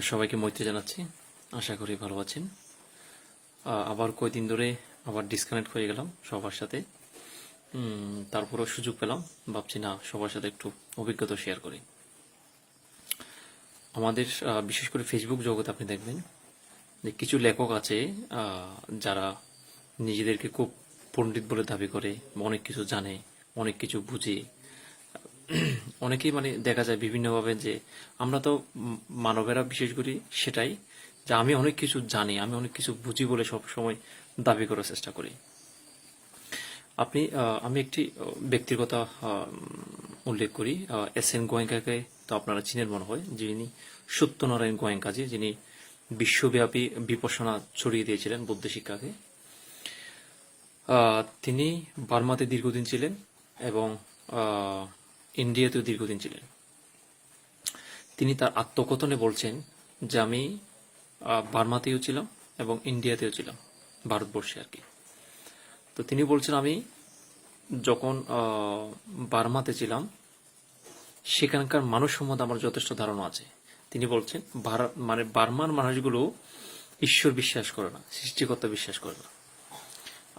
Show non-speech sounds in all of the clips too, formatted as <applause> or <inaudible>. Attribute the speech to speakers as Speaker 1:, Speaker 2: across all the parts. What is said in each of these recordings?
Speaker 1: সবাইকে মৈত্রী জানাচ্ছি। আশা করি ভালো আছেন। আবার কয়দিন ধরে আবার ডিসকানেক্ট হয়ে গেলাম সবার সাথে। তারপরেও সুযোগ পেলাম। ভাবছি না, সবার সাথে একটু অভিজ্ঞতা শেয়ার করি। আমাদের বিশেষ করে ফেসবুক জগতে আপনি দেখবেন যে কিছু লেখক আছে যারা নিজেদেরকে খুব পণ্ডিত বলে দাবি করে, অনেক কিছু জানে, অনেক কিছু বুঝে। <clears throat> অনেকেই মানে দেখা যায় বিভিন্নভাবে যে আমরা তো মানবেরা বিশেষ করি সেটাই যে আমি অনেক কিছু জানি, আমি অনেক কিছু বুঝি বলে সব সময় দাবি করার চেষ্টা করি। আপনি আমি একটি ব্যক্তির কথা উল্লেখ করি। এস এন গোয়েঙ্কাকে তো আপনারা চিনেন মনে হয়, যিনি সত্যনারায়ণ গোয়েঙ্কাজি, যিনি বিশ্বব্যাপী বিপসনা ছড়িয়ে দিয়েছিলেন বৌদ্ধ শিক্ষাকে। তিনি বার্মাতে দীর্ঘদিন ছিলেন এবং ইন্ডিয়াতেও দীর্ঘদিন ছিলেন। তিনি তার আত্মকথনে বলছেন যে আমি বার্মাতেও ছিলাম এবং ইন্ডিয়াতেও ছিলাম, ভারতবর্ষে আর কি। তো তিনি বলছেন, আমি যখন বার্মাতে ছিলাম, সেখানকার মানুষ সম্বন্ধে আমার যথেষ্ট ধারণা আছে। তিনি বলছেন মানে বার্মার মানুষগুলো ঈশ্বর বিশ্বাস করে না, সৃষ্টিকর্তা বিশ্বাস করে না।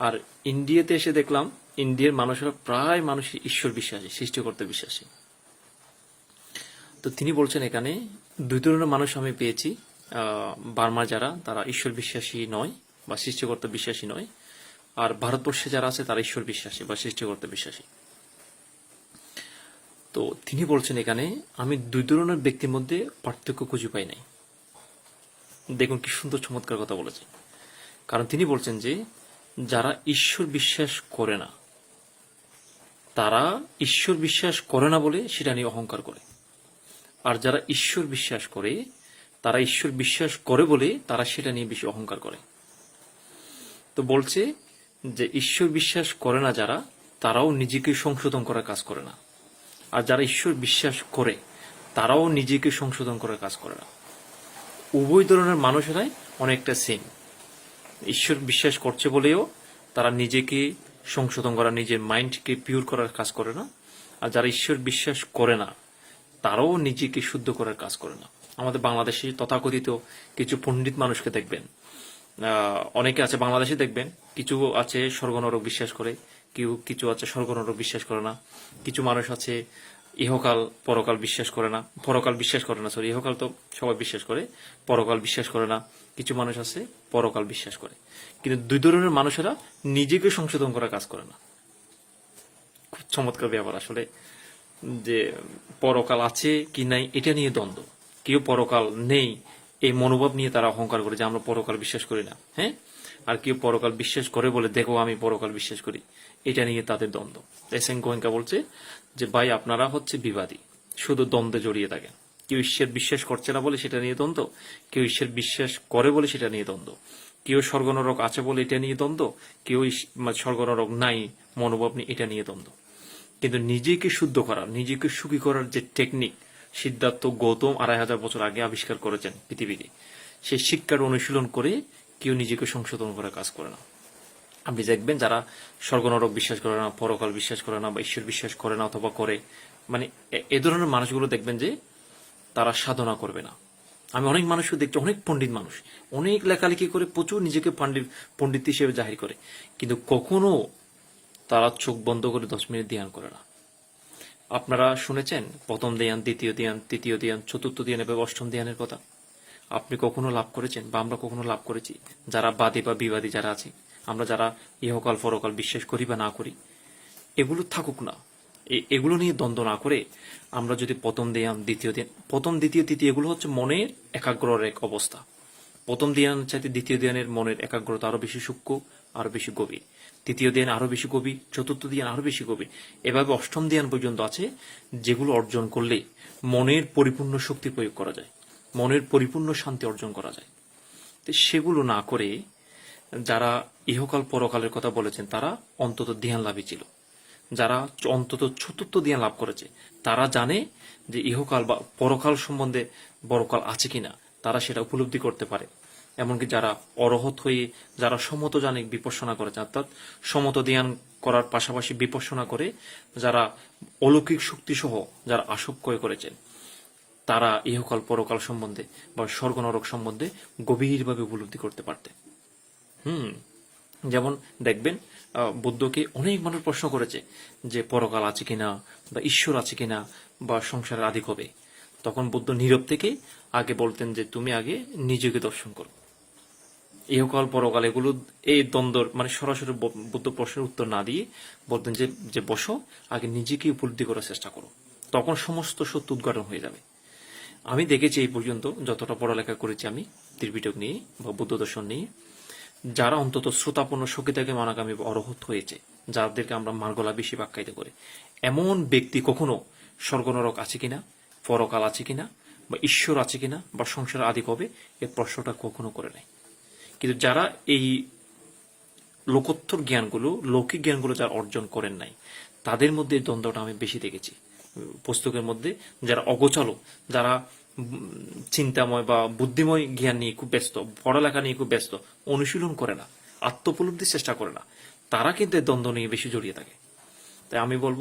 Speaker 1: আর ইন্ডিয়াতে এসে দেখলাম ইন্ডিয়ার মানুষেরা প্রায় মানুষ ঈশ্বর বিশ্বাসী সৃষ্টিকর্তা বিশ্বাসী। তো তিনি বলছেন এখানে দুই ধরনের মানুষ আমি পেয়েছি আহ, বার্মার যারা তারা ঈশ্বর বিশ্বাসী নয় বা সৃষ্টিকর্তা বিশ্বাসী নয় আর ভারতবর্ষে যারা আছে তারা ঈশ্বর বিশ্বাসী বা সৃষ্টিকর্তা বিশ্বাসী। তো তিনি বলছেন এখানে আমি দুই ধরনের ব্যক্তির মধ্যে পার্থক্য খুঁজে পাই নাই। দেখুন কি সুন্দর চমৎকার কথা বলেছেন। কারণ তিনি বলছেন যে যারা ঈশ্বর বিশ্বাস করে না তারা ঈশ্বর বিশ্বাস করে না বলে সেটা নিয়ে অহংকার করে। আর যারা ঈশ্বর বিশ্বাস করে, তারা ঈশ্বর বিশ্বাস করে বলে তারা সেটা নিয়ে বেশি অহংকার করে। তো বলছে যে ঈশ্বর বিশ্বাস করে না যারা, তারাও নিজেকে সংশোধন করার কাজ করে না। আর যারা ঈশ্বর বিশ্বাস করে, তারাও নিজেকে সংশোধন করার কাজ করে না। উভয় ধরনের মানুষেরাই অনেকটা সেম ঈশ্বর বিশ্বাস করছে বলেও তারা নিজেকে সংশোধন করা, নিজের মাইন্ডকে পিওর করার কাজ করে না। আর যারা ঈশ্বর বিশ্বাস করে না, তারাও নিজেকে শুদ্ধ করার কাজ করে না। আমাদের বাংলাদেশে তথাকথিত কিছু পণ্ডিত মানুষকে দেখবেন অনেকে আছে বাংলাদেশে দেখবেন, কিছু আছে স্বর্গনরক বিশ্বাস করে, কেউ কিছু আছে স্বর্গনরক বিশ্বাস করে না। কিছু মানুষ আছে ইহকাল, পরকাল বিশ্বাস করে না। পরকাল বিশ্বাস করে না সরি ইহকাল তো সবাই বিশ্বাস করে। পরকাল বিশ্বাস করে না। কিছু মানুষ আছে, পরকাল বিশ্বাস করে। কিন্তু দুই ধরনের মানুষেরা নিজেকে সংশোধন করার কাজ করে না। খুব চমৎকার ব্যাপার আসলে যে পরকাল আছে কি নাই, এটা নিয়ে দ্বন্দ্ব। কেউ পরকাল নেই, এই মনোভাব নিয়ে তারা অহংকার করে যে আমরা পরকাল বিশ্বাস করি না হ্যাঁ? আর কেউ পরকাল বিশ্বাস করে বলে, দেখো, আমি পরকাল বিশ্বাস করি। এটা নিয়ে তাদের দ্বন্দ্ব। এস এন গোয়েঙ্কা বলছে যে, ভাই, আপনারা হচ্ছে বিবাদী। শুধু দ্বন্দ্বে জড়িয়ে থাকেন। কেউ ঈশ্বর বিশ্বাস করছে না বলে সেটা নিয়ে দ্বন্দ্ব। কেউ ঈশ্বর বিশ্বাস করে বলে সেটা নিয়ে দ্বন্দ্ব। কেউ স্বর্গনরক আছে বলে এটা নিয়ে দ্বন্দ্ব। কেউ স্বর্গনরক নাই, মনোভাব নিয়ে এটা নিয়ে দ্বন্দ্ব। কিন্তু নিজেকে শুদ্ধ করার, নিজেকে সুখী করার যে টেকনিক সিদ্ধার্থ গৌতম আড়াই হাজার বছর আগে আবিষ্কার করেছেন পৃথিবীতে সেই শিক্ষার অনুশীলন করে কেউ নিজেকে সংশোধন করার কাজ করে না। আপনি দেখবেন যারা স্বর্গনরক বিশ্বাস করে না, পরকাল বিশ্বাস করে না, বা ঈশ্বর বিশ্বাস করে না অথবা করে মানে এ ধরনের মানুষগুলো দেখবেন যে তারা সাধনা করবে না। আমি অনেক মানুষকে দেখছি, অনেক পণ্ডিত মানুষ, অনেক লেখালেখি করে প্রচুর নিজেকে পণ্ডিত পণ্ডিত হিসেবে জাহির করে। কিন্তু কখনো তারা চোখ বন্ধ করে দশ মিনিট ধ্যান করে না। আপনারা শুনেছেন প্রথম ধ্যান, দ্বিতীয় ধ্যান, তৃতীয় ধ্যান, চতুর্থ ধ্যান এবং অষ্টম ধ্যানের কথা? আপনি কখনো লাভ করেছেন বা আমরা কখনো লাভ করেছি? যারা বাদী বা বিবাদী যারা আছে, আমরা যারা ইহকাল পরকাল বিশ্বাস করি বা না করি, এগুলো থাকুক না। এগুলো নিয়ে দ্বন্দ্ব না করে আমরা যদি প্রথম ধ্যান দ্বিতীয় ধ্যান প্রথম, দ্বিতীয়, তৃতীয়, এগুলো হচ্ছে মনের একাগ্রর এক অবস্থা। প্রথম ধ্যান চাইতে দ্বিতীয় ধ্যানের মনের একাগ্রতা আরও বেশি সূক্ষ্ম, আরও বেশি গভীর। তৃতীয় ধ্যান আরও বেশি গভীর, চতুর্থ ধ্যান আরও বেশি গভীর। এভাবে অষ্টম ধ্যান পর্যন্ত আছে যেগুলো অর্জন করলে মনের পরিপূর্ণ শক্তি প্রয়োগ করা যায়। মনের পরিপূর্ণ শান্তি অর্জন করা যায়। তো সেগুলো না করে যারা ইহকাল পরকালের কথা বলেছেন, তারা অন্তত ধ্যান লাভী ছিল। যারা অন্তত চতুর্থ ধ্যান লাভ করেছে, তারা জানে যে ইহকাল বা পরকাল সম্বন্ধে বড়কাল আছে কিনা, তারা সেটা উপলব্ধি করতে পারে। এমনকি যারা অরহত হয়ে, যারা সমত জানে বিপর্সনা করেছে, অর্থাৎ সমত ধ্যান করার পাশাপাশি বিপর্সনা করে, যারা অলৌকিক শক্তি সহ যারা আসক্ত করেছেন তারা ইহকাল পরকাল সম্বন্ধে বা স্বর্গ নরক সম্বন্ধে গভীরভাবে উপলব্ধি করতে পারতে। হুম, যেমন দেখবেন বুদ্ধকে অনেক মানুষ প্রশ্ন করেছে যে পরকাল আছে কিনা বা ঈশ্বর আছে কিনা বা সংসারের আদি কবে। তখন বুদ্ধ নীরব থেকে আগে বলতেন যে তুমি আগে নিজেকে দর্শন করো। ইহকাল পরকাল এগুলো এই দ্বন্দ্বর মানে সরাসরি বুদ্ধ প্রশ্নের উত্তর না দিয়ে বলতেন যে যে বসো, আগে নিজেকে উপলব্ধি করার চেষ্টা করো। তখন সমস্ত সত্য উদ্ঘাটন হয়ে যাবে। আমি দেখেছি এই পর্যন্ত, যতটা পড়ালেখা করেছি আমি, ত্রিপিটক নিয়ে বা বুদ্ধ দর্শন নিয়ে, যারা অন্তত শ্রোতাপন্ন সকিতাকে মানাগামী বা অরহত হয়েছে, যাদেরকে আমরা মার্গলা বেশি বাক্যায়িত করে। এমন ব্যক্তি কখনো স্বর্গনরক আছে কিনা, পরকাল আছে কিনা, বা ঈশ্বর আছে কিনা, বা সংসার আদি কবে, এর প্রশ্নটা কখনো করে নাই। কিন্তু যারা এই লোকোত্তর জ্ঞানগুলো, লৌকিক জ্ঞানগুলো যারা অর্জন করেন নাই, তাদের মধ্যে দ্বন্দ্বটা আমি বেশি দেখেছি। পুস্তকের মধ্যে যারা অগোচলো, যারা চিন্তাময় বা বুদ্ধিময় জ্ঞান নিয়ে খুব ব্যস্ত, পড়ালেখা নিয়ে খুব ব্যস্ত, অনুশীলন করে না, আত্মোপলব্ধির চেষ্টা করে না, তারা কিন্তু দ্বন্দ্ব নিয়ে বেশি জড়িয়ে থাকে। তাই আমি বলব,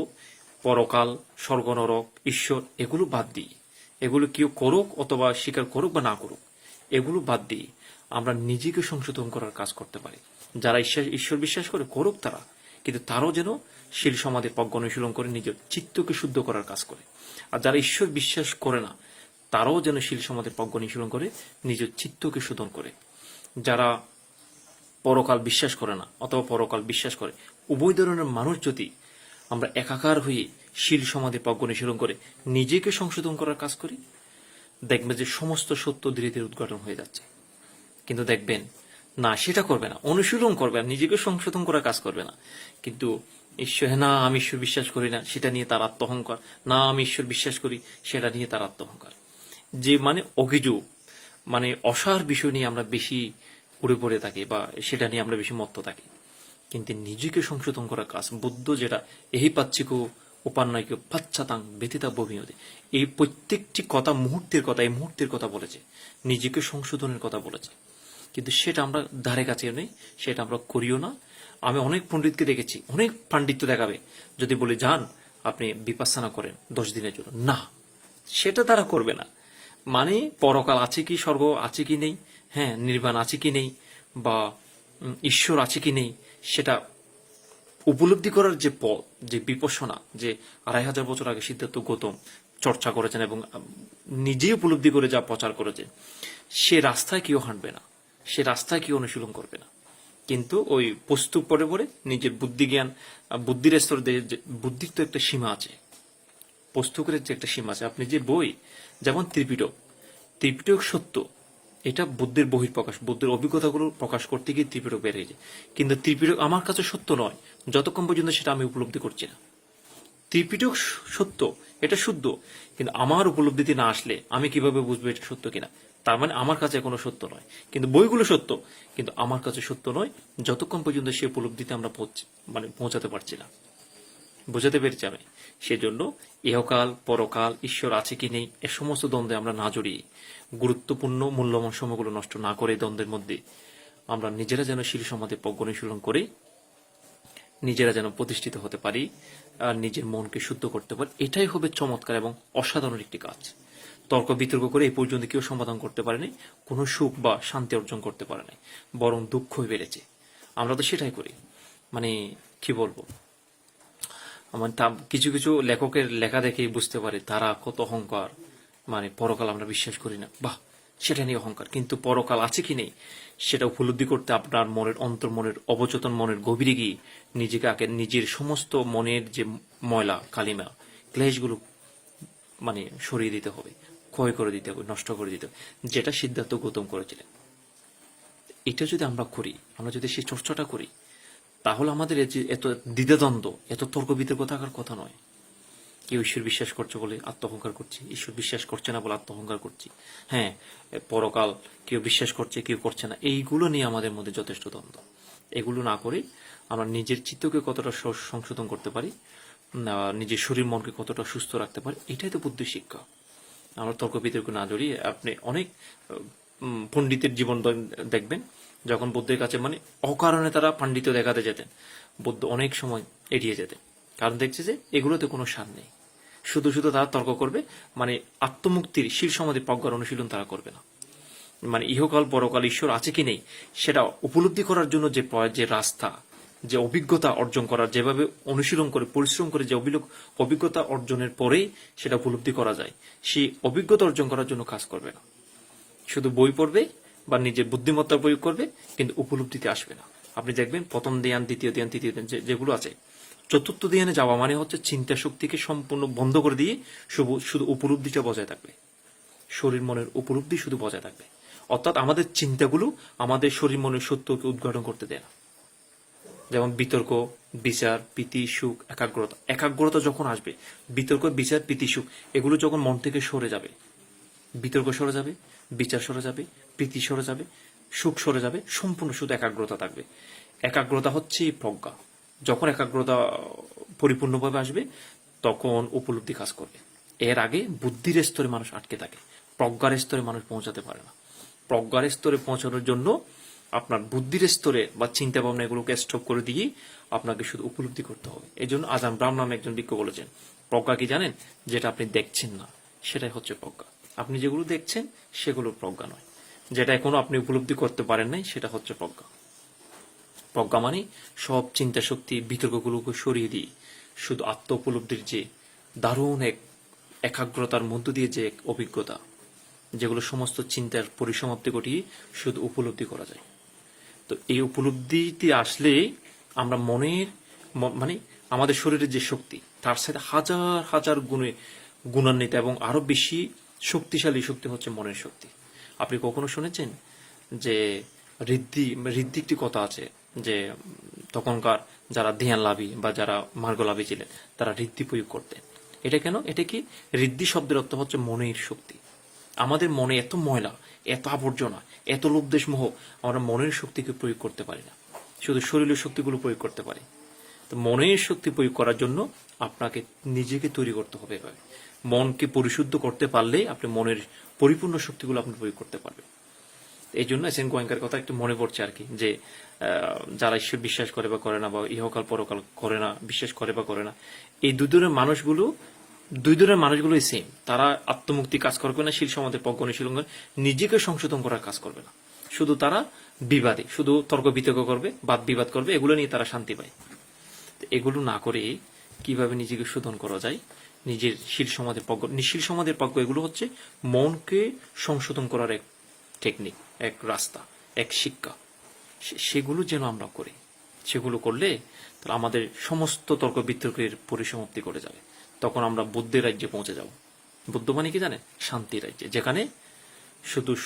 Speaker 1: পরকাল স্বর্গ নরক ঈশ্বর, এগুলো বাদ দিই। এগুলো কেউ করুক অথবা স্বীকার করুক বা না করুক, এগুলো বাদ দিয়ে আমরা নিজেকে সংশোধন করার কাজ করতে পারি। যারা ঈশ্বর বিশ্বাস করে, করুক তারা, কিন্তু তারাও যেন শিল সমাধি প্রজ্ঞ অনুশীলন করে নিজের চিত্তকে শুদ্ধ করার কাজ করে। আর যারা ঈশ্বর বিশ্বাস করে না, তারাও যেন শিল সমাধি প্রজ্ঞ অনুশীলন করে, নিজের চিত্তকে শোধন করে। যারা পরকাল বিশ্বাস করে না, অথবা পরকাল বিশ্বাস করে, উভয় ধরনের মানুষ যদি আমরা একাকার হয়ে শিল সমাধি প্রজ্ঞ অনুশীলন করে নিজেকে সংশোধন করার কাজ করি দেখবে যে সমস্ত সত্য ধীরে ধীরে উদ্ঘাটন হয়ে যাচ্ছে। কিন্তু দেখবেন, না, সেটা করবে না, অনুশীলন করবে না, নিজেকে সংশোধন করার কাজ করবে না। কিন্তু ঈশ্বর না, আমি ঈশ্বর বিশ্বাস করি না, সেটা নিয়ে তার আত্মহংকার। না, আমি ঈশ্বর বিশ্বাস করি, সেটা নিয়ে তার আত্মহংকার। যে মানে অভিযোগ মানে অসার বিষয় নিয়ে আমরা বেশি উড়ে পড়ে থাকি বা সেটা নিয়ে আমরা বেশি মত্ত থাকি। কিন্তু নিজেকে সংশোধন করার কাজ, বুদ্ধ যেটা এই পাচ্ছিকো উপান্নয়ক পাচ্ছাতাং ব্যতীতা বভিয়তে এই প্রত্যেকটি কথা মুহূর্তের কথা, এই মুহূর্তের কথা বলেছে। নিজেকে সংশোধনের কথা বলেছে। কিন্তু সেটা আমরা ধারে কাছে নেই, সেটা আমরা করিও না। আমি অনেক পণ্ডিতকে দেখেছি, অনেক পাণ্ডিত্য দেখাবে। যদি বলি, যান, আপনি বিপাসনা করেন দশ দিনের জন্য। না, সেটা তারা করবে না। মানে পরকাল আছে কি স্বর্গ, আছে কি নেই? হ্যাঁ নির্বাণ আছে কি নেই? বা ঈশ্বর আছে কি নেই? সেটা উপলব্ধি করার যে পথ, যে বিপসনা, যে আড়াই হাজার বছর আগে সিদ্ধার্থ গৌতম চর্চা করেছেন এবং নিজেই উপলব্ধি করে যা প্রচার করেছে সে রাস্তায় কেউ হাঁটবে না। সে রাস্তায় কেউ অনুশীলন করবে না। কিন্তু ওই প্রস্তুত পরে পরে নিজের বুদ্ধি জ্ঞান বুদ্ধির স্তর বুদ্ধির তো একটা সীমা আছে। পুস্তকের যে একটা সীমা আছে। আপনি যে বই, যেমন ত্রিপিটক ত্রিপিটক সত্য, এটা বুদ্ধের বহির্প্রকাশ বুদ্ধের অভিজ্ঞতাগুলো প্রকাশ করতে গিয়ে ত্রিপিটক বের হয়েছে কিন্তু ত্রিপিটক আমার কাছে সত্য নয়, যতক্ষণ পর্যন্ত সেটা আমি উপলব্ধি করছি না। ত্রিপিটক সত্য, এটা শুদ্ধ, কিন্তু আমার উপলব্ধিতে না আসলে আমি কীভাবে বুঝব এটা সত্য কিনা? তার মানে আমার কাছে কোনো সত্য নয়। কিন্তু বইগুলো সত্য, কিন্তু আমার কাছে সত্য নয়, যতক্ষণ পর্যন্ত সে উপলব্ধিতে আমরা মানে পৌঁছাতে পারছি না। বোঝাতে পেরেছি আমি। সেজন্য ইহকাল, পরকাল, ঈশ্বর আছে কি নেই, এ সমস্ত দ্বন্দ্বে আমরা না জড়িয়ে, গুরুত্বপূর্ণ মূল্যবান সময়গুলো নষ্ট না করে দ্বন্দ্বের মধ্যে আমরা নিজেরা যেন শিল সমাধি প্রজ্ঞ অনুশীলন করে, নিজেরা যেন প্রতিষ্ঠিত হতে পারি, আর নিজের মনকে শুদ্ধ করতে পারি, এটাই হবে চমৎকার এবং অসাধারণ একটি কাজ। তর্ক বিতর্ক করে এই পর্যন্ত কেউ সমাধান করতে পারেনি, কোনো সুখ বা শান্তি অর্জন করতে পারে নাই বরং দুঃখই বেড়েছে। আমরা তো সেটাই করি। মানে কি বলব? আমার কিছু কিছু লেখকের লেখা দেখেই বুঝতে পারে, তারা কত অহংকার। মানে পরকাল আমরা বিশ্বাস করি না। বাহ, সেটা নিয়ে অহংকার। কিন্তু পরকাল আছে কি নেই, সেটা উপলব্ধি করতে আপনার মনের অন্তর মনের অবচেতন মনের গভীরে গিয়ে নিজেকে আগে, নিজের সমস্ত মনের যে ময়লা, কালিমা, ক্লেশগুলো মানে সরিয়ে দিতে হবে। ক্ষয় করে দিতে হবে, নষ্ট করে দিতে হবে। যেটা সিদ্ধার্থ গৌতম করেছিলেন। এটা যদি আমরা করি, আমরা যদি সেই চর্চাটা করি, তাহলে আমাদের এত দ্বিধাদ্বন্দ্ব, এত তর্ক বিতর্ক থাকার কথা নয়। কেউ ঈশ্বর বিশ্বাস করছে বলে আত্মহংকার করছি, ঈশ্বর বিশ্বাস করছে না বলে আত্মহংকার করছি। হ্যাঁ পরকাল কেউ বিশ্বাস করছে, কেউ করছে না। এইগুলো নিয়ে আমাদের মধ্যে যথেষ্ট দ্বন্দ্ব। এগুলো না করে আমরা নিজের চিত্তকে কতটা সংশোধন করতে পারি নিজের শরীর মনকে কতটা সুস্থ রাখতে পারি, এটাই তো বুদ্ধি শিক্ষা। আমরা তর্ক বিতর্ক না জড়িয়ে আপনি অনেক পণ্ডিতের জীবন দেখবেন, যখন বুদ্ধের কাছে মানে অকারণে তারা পাণ্ডিত্য দেখাতে যেতেন, বুদ্ধ অনেক সময় এড়িয়ে যেতেন। কারণ দেখছে যে, এগুলোতে কোনো সার নেই। শুধু শুধু তারা তর্ক করবে মানে আত্মমুক্তির শীল সমাধি প্রজ্ঞার অনুশীলন তারা করবে না। মানে ইহকাল পরকাল ঈশ্বর আছে কি নেই, সেটা উপলব্ধি করার জন্য যে যে রাস্তা যে অভিজ্ঞতা অর্জন করার, যেভাবে অনুশীলন করে, পরিশ্রম করে যে অভিজ্ঞতা অর্জনের পরেই সেটা উপলব্ধি করা যায়, সেই অভিজ্ঞতা অর্জন করার জন্য কাজ করবে না। শুধু বই পড়বে বা নিজের বুদ্ধিমত্তার প্রয়োগ করবে, কিন্তু উপলব্ধিতে আসবে না। আপনি দেখবেন প্রথম ধ্যান, দ্বিতীয় ধ্যান, তৃতীয় ধ্যান, যে- যেগুলো আছে, চতুর্থ ধ্যানে যাওয়া মানে হচ্ছে চিন্তা শক্তিকে সম্পূর্ণ বন্ধ করে দিয়ে শুধু উপলব্ধিটা বজায় থাকবে। শরীর মনের উপলব্ধি শুধু বজায় থাকবে। অর্থাৎ আমাদের চিন্তাগুলো আমাদের শরীর মনের সত্যকে উদ্ঘাটন করতে দেয় না। যেমন বিতর্ক, বিচার, প্রীতি, সুখ, একাগ্রতা। একাগ্রতা যখন আসবে, বিতর্ক, বিচার, প্রীতি, সুখ, এগুলো যখন মন থেকে সরে যাবে, বিতর্ক সরে যাবে, বিচার সরে যাবে, প্রীতি সরে যাবে, সুখ সরে যাবে, সম্পূর্ণ শুধু একাগ্রতা থাকবে। একাগ্রতা হচ্ছে প্রজ্ঞা। যখন একাগ্রতা পরিপূর্ণভাবে আসবে, তখন উপলব্ধি কাজ করবে। এর আগে বুদ্ধির স্তরে মানুষ আটকে থাকে। প্রজ্ঞার স্তরে মানুষ পৌঁছাতে পারে না। প্রজ্ঞার স্তরে পৌঁছানোর জন্য আপনার বুদ্ধির স্তরে বা চিন্তা ভাবনা এগুলোকে স্টপ করে দিয়ে আপনাকে শুধু উপলব্ধি করতে হবে। এই জন্য আজাম ব্রাহ্ম নামে একজন বিজ্ঞ বলেছেন, প্রজ্ঞা কি জানেন? যেটা আপনি দেখছেন না, সেটাই হচ্ছে প্রজ্ঞা। আপনি যেগুলো দেখছেন, সেগুলো প্রজ্ঞা নয়। যেটা এখনও আপনি উপলব্ধি করতে পারেন নাই, সেটা হচ্ছে প্রজ্ঞা। প্রজ্ঞা মানে সব চিন্তা শক্তি বিতর্কগুলোকে সরিয়ে দিয়ে শুধু আত্ম উপলব্ধির যে দারুণ এক একাগ্রতার মধ্য দিয়ে যে এক অভিজ্ঞতা, যেগুলো সমস্ত চিন্তার পরিসমাপ্তি ঘটিয়ে শুধু উপলব্ধি করা যায়। তো এই উপলব্ধিতে আসলে আমরা মনের মানে আমাদের শরীরের যে শক্তি, তার সাথে হাজার হাজার গুণে গুণান্বিত এবং আরও বেশি শক্তিশালী শক্তি হচ্ছে মনের শক্তি। আপনি কখনো শুনেছেন যে ঋদ্ধি ঋদ্ধি একটি কথা আছে যে তখনকার যারা ধ্যান লাভী বা যারা মার্গ লাভী ছিলেন, তারা ঋদ্ধি প্রয়োগ করতেন। এটা কেন? এটা কি? ঋদ্ধি শব্দের অর্থ হচ্ছে মনের শক্তি। আমাদের মনে এত ময়লা এত আবর্জনা, এত লোভদেশ মোহ আমরা মনের শক্তিকে প্রয়োগ করতে পারি না। শুধু শরীরের শক্তিগুলো প্রয়োগ করতে পারি। তো মনের শক্তি প্রয়োগ করার জন্য আপনাকে নিজেকে তৈরি করতে হবে এভাবে। মনকে পরিশুদ্ধ করতে পারলে আপনি মনের পরিপূর্ণ শক্তিগুলো আপনি প্রয়োগ করতে পারবেন। এই জন্য এস এন গোয়েঙ্কার কথা একটু মনে পড়ছে আর কি, যে যারা ঈশ্বর বিশ্বাস করে বা করে না বা ইহকাল পরকাল করে না, বিশ্বাস করে বা করে না, এই দুই ধরনের মানুষগুলো দুই ধরনের মানুষগুলোই সেম তারা আত্মমুক্তি কাজ করবে না শীল সমাজের পজ্ঞ অনুশীলন নিজেকে সংশোধন করার কাজ করবে না। শুধু তারা বিবাদী, শুধু তর্ক বিতর্ক করবে, বাদ বিবাদ করবে, এগুলো নিয়ে তারা শান্তি পায়। এগুলো না করে কীভাবে নিজেকে শোধন করা যায়? নিজের শীল সমাজের পজ্ঞ নিশীল সমাজের পজ্ঞ এগুলো হচ্ছে মনকে সংশোধন করার এক টেকনিক এক রাস্তা, এক শিক্ষা। সেগুলো যেন আমরা করি। সেগুলো করলে তাহলে আমাদের সমস্ত তর্ক বিতর্কের পরিসমাপ্তি করে যাবে। তখন আমরা বুদ্ধের রাজ্যে পৌঁছে যাব। বুদ্ধ মানে কি জানে শান্তি রাজ্যে। যেখানে শুধু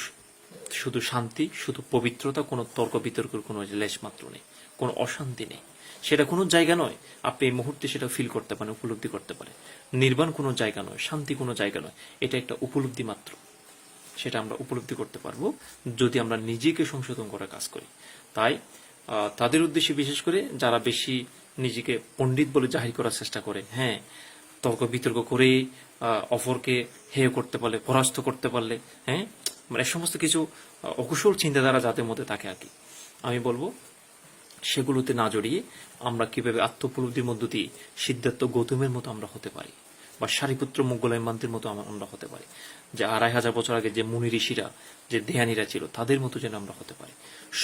Speaker 1: শুধু শান্তি, শুধু পবিত্রতা, কোনো তর্ক বিতর্কের কোনো লেশ মাত্র নেই, কোনো অশান্তি নেই। সেটা কোনো জায়গা নয়। আপনি এই মুহূর্তে সেটা ফিল করতে পারেন, উপলব্ধি করতে পারেন। নির্বাণ কোনো জায়গা নয়, শান্তি কোনো জায়গা নয়। এটা একটা উপলব্ধি মাত্র। সেটা আমরা উপলব্ধি করতে পারব যদি আমরা নিজেকে সংশোধন করার কাজ করি। তাই তাদের উদ্দেশ্যে বিশেষ করে যারা বেশি নিজেকে পণ্ডিত বলে জাহির করার চেষ্টা করে হ্যাঁ তর্ক বিতর্ক করে আহ, অপরকে হেয় করতে পারলে পরাস্ত করতে পারলে হ্যাঁ মানে সমস্ত কিছু অকুশল চিন্তাধারা যাদের মধ্যে থাকে আর কি। আমি বলব সেগুলোতে না জড়িয়ে আমরা কীভাবে আত্মোপলব্ধির মধ্য দিয়ে সিদ্ধার্থ গৌতমের মতো আমরা হতে পারি বা সারিপুত্র মোগলাইমানদের মতো আমরা হতে পারি। যে আড়াই হাজার বছর আগে যে মুনি ঋষিরা, যে ধ্যানীরা ছিল, তাদের মতো যেন আমরা হতে পারি।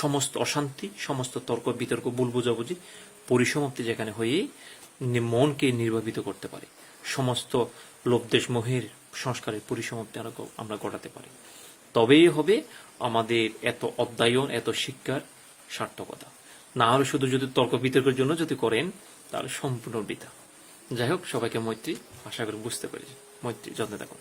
Speaker 1: সমস্ত অশান্তি, সমস্ত তর্ক, বিতর্ক, ভুল বোঝাবুঝি, পরিসমাপ্তি যেখানে হয়ে মনকে নির্বাপিত করতে পারে। সমস্ত লোভদেশ মোহের সংস্কারের পরিসমাপ্তি আমরা ঘটাতে পারি। তবেই হবে আমাদের এত অধ্যায়ন, এত শিক্ষার সার্থকতা। না হলে শুধু যদি তর্ক, বিতর্কের জন্য যদি করেন, তাহলে সম্পূর্ণ বৃথা। যাই হোক, সবাইকে মৈত্রী, আশা করি বুঝতে পেরেছি। মৈত্রী, যত্নে থাকুন।